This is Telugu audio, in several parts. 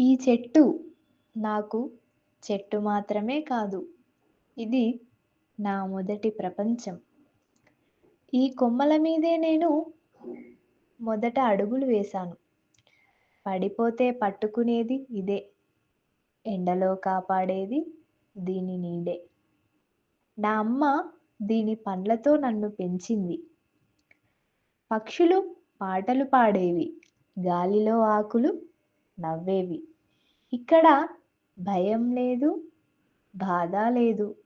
ఈ చెట్టు నాకు చెట్టు మాత్రమే కాదు. ఇది నా మొదటి ప్రపంచం. ఈ కొమ్మల మీదే నేను మొదట అడుగులు వేశాను. పడిపోతే పట్టుకునేది ఇదే. ఎండలో కాపాడేది దీని నీడే. నా అమ్మ దీని పండ్లతో నన్ను పెంచింది. పక్షులు పాటలు పాడేవి. గాలిలో ఆకులు నవ్వేవి. ఇక్కడ భయం లేదు బాధ లేదు.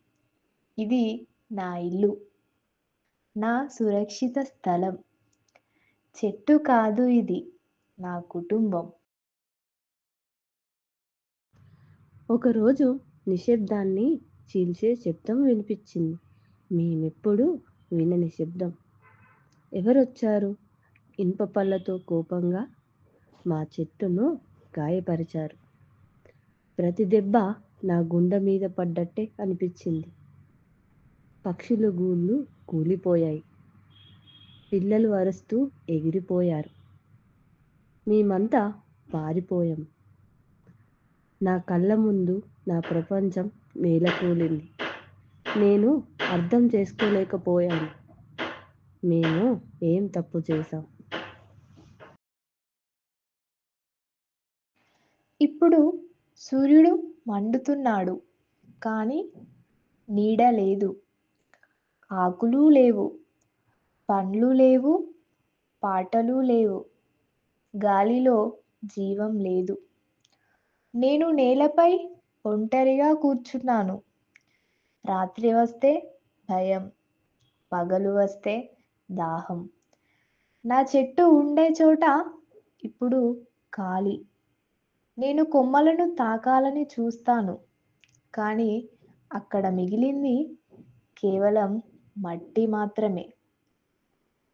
ఇది నా ఇల్లు నా సురక్షిత స్థలం. చెట్టు కాదు ఇది నా కుటుంబం. ఒకరోజు నిశ్శబ్దాన్ని చీల్చే శబ్దం వినిపించింది. మేమెప్పుడు వినని శబ్దం ఎవరొచ్చారు? ఇనుప పళ్ళతో కోపంగా మా చెట్టును గాయపరిచారు. ప్రతి దెబ్బ నా గుండె మీద పడ్డట్టే అనిపించింది. పక్షుల గూళ్ళు కూలిపోయాయి. పిల్లలు అరుస్తూ ఎగిరిపోయారు. మేమంతా పారిపోయాం. నా కళ్ళ ముందు నా ప్రపంచం నేలకూలింది నేను అర్థం చేసుకోలేకపోయాను. మేము ఏం తప్పు చేశాం? ఇప్పుడు సూర్యుడు మండుతున్నాడు కానీ నీడ లేదు. ఆకులు లేవు పండ్లు లేవు పాటలు లేవు. గాలిలో జీవం లేదు. నేను నేలపై ఒంటరిగా కూర్చున్నాను. రాత్రి వస్తే భయం పగలు వస్తే దాహం. నా చెట్టు ఉండే చోట ఇప్పుడు ఖాళీ. నేను కొమ్మలను తాకాలని చూస్తాను కానీ అక్కడ మిగిలింది కేవలం మట్టి మాత్రమే.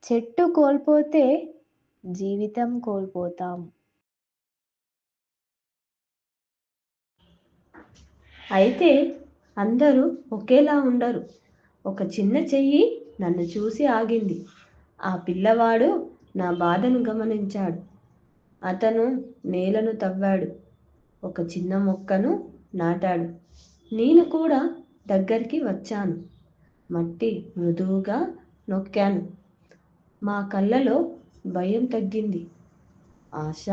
చెట్టు కోల్పోతే జీవితం కోల్పోతాం. అయితే అందరూ ఒకేలా ఉండరు. ఒక చిన్న చెయ్యి నన్ను చూసి ఆగింది. ఆ పిల్లవాడు నా బాధను గమనించాడు. అతను నేలను తవ్వాడు. ఒక చిన్న మొక్కను నాటాడు. నేను కూడా దగ్గరికి వచ్చాను. మట్టి మృదువుగా నొక్కాను. మా కళ్ళలో భయం తగ్గింది. ఆశ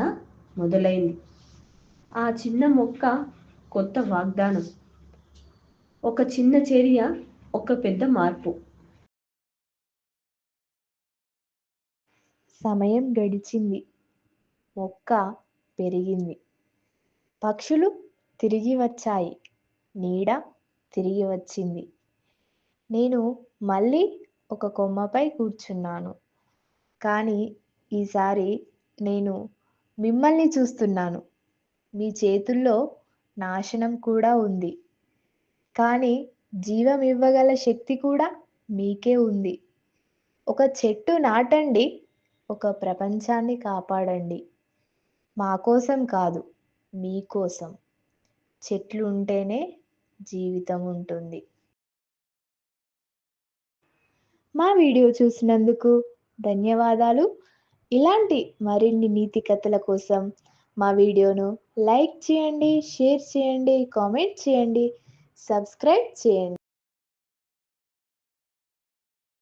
మొదలైంది. ఆ చిన్న మొక్క కొత్త వాగ్దానం. ఒక చిన్న చర్య ఒక పెద్ద మార్పు. సమయం గడిచింది. మొక్క పెరిగింది. పక్షులు తిరిగి వచ్చాయి. నీడ తిరిగి వచ్చింది. నేను మళ్ళీ ఒక కొమ్మపై కూర్చున్నాను. కానీ ఈసారి నేను మిమ్మల్ని చూస్తున్నాను. మీ చేతుల్లో నాశనం కూడా ఉంది. కానీ జీవం ఇవ్వగల శక్తి కూడా మీకే ఉంది. ఒక చెట్టు నాటండి. ఒక ప్రపంచాన్ని కాపాడండి. మా కోసం కాదు మీకోసం చెట్లు ఉంటేనే జీవితం ఉంటుంది. మా వీడియో చూసినందుకు ధన్యవాదాలు. ఇలాంటి మరిన్ని నీతి కథల కోసం మా వీడియోను లైక్ చేయండి షేర్ చేయండి కామెంట్ చేయండి సబ్స్క్రైబ్ చేయండి.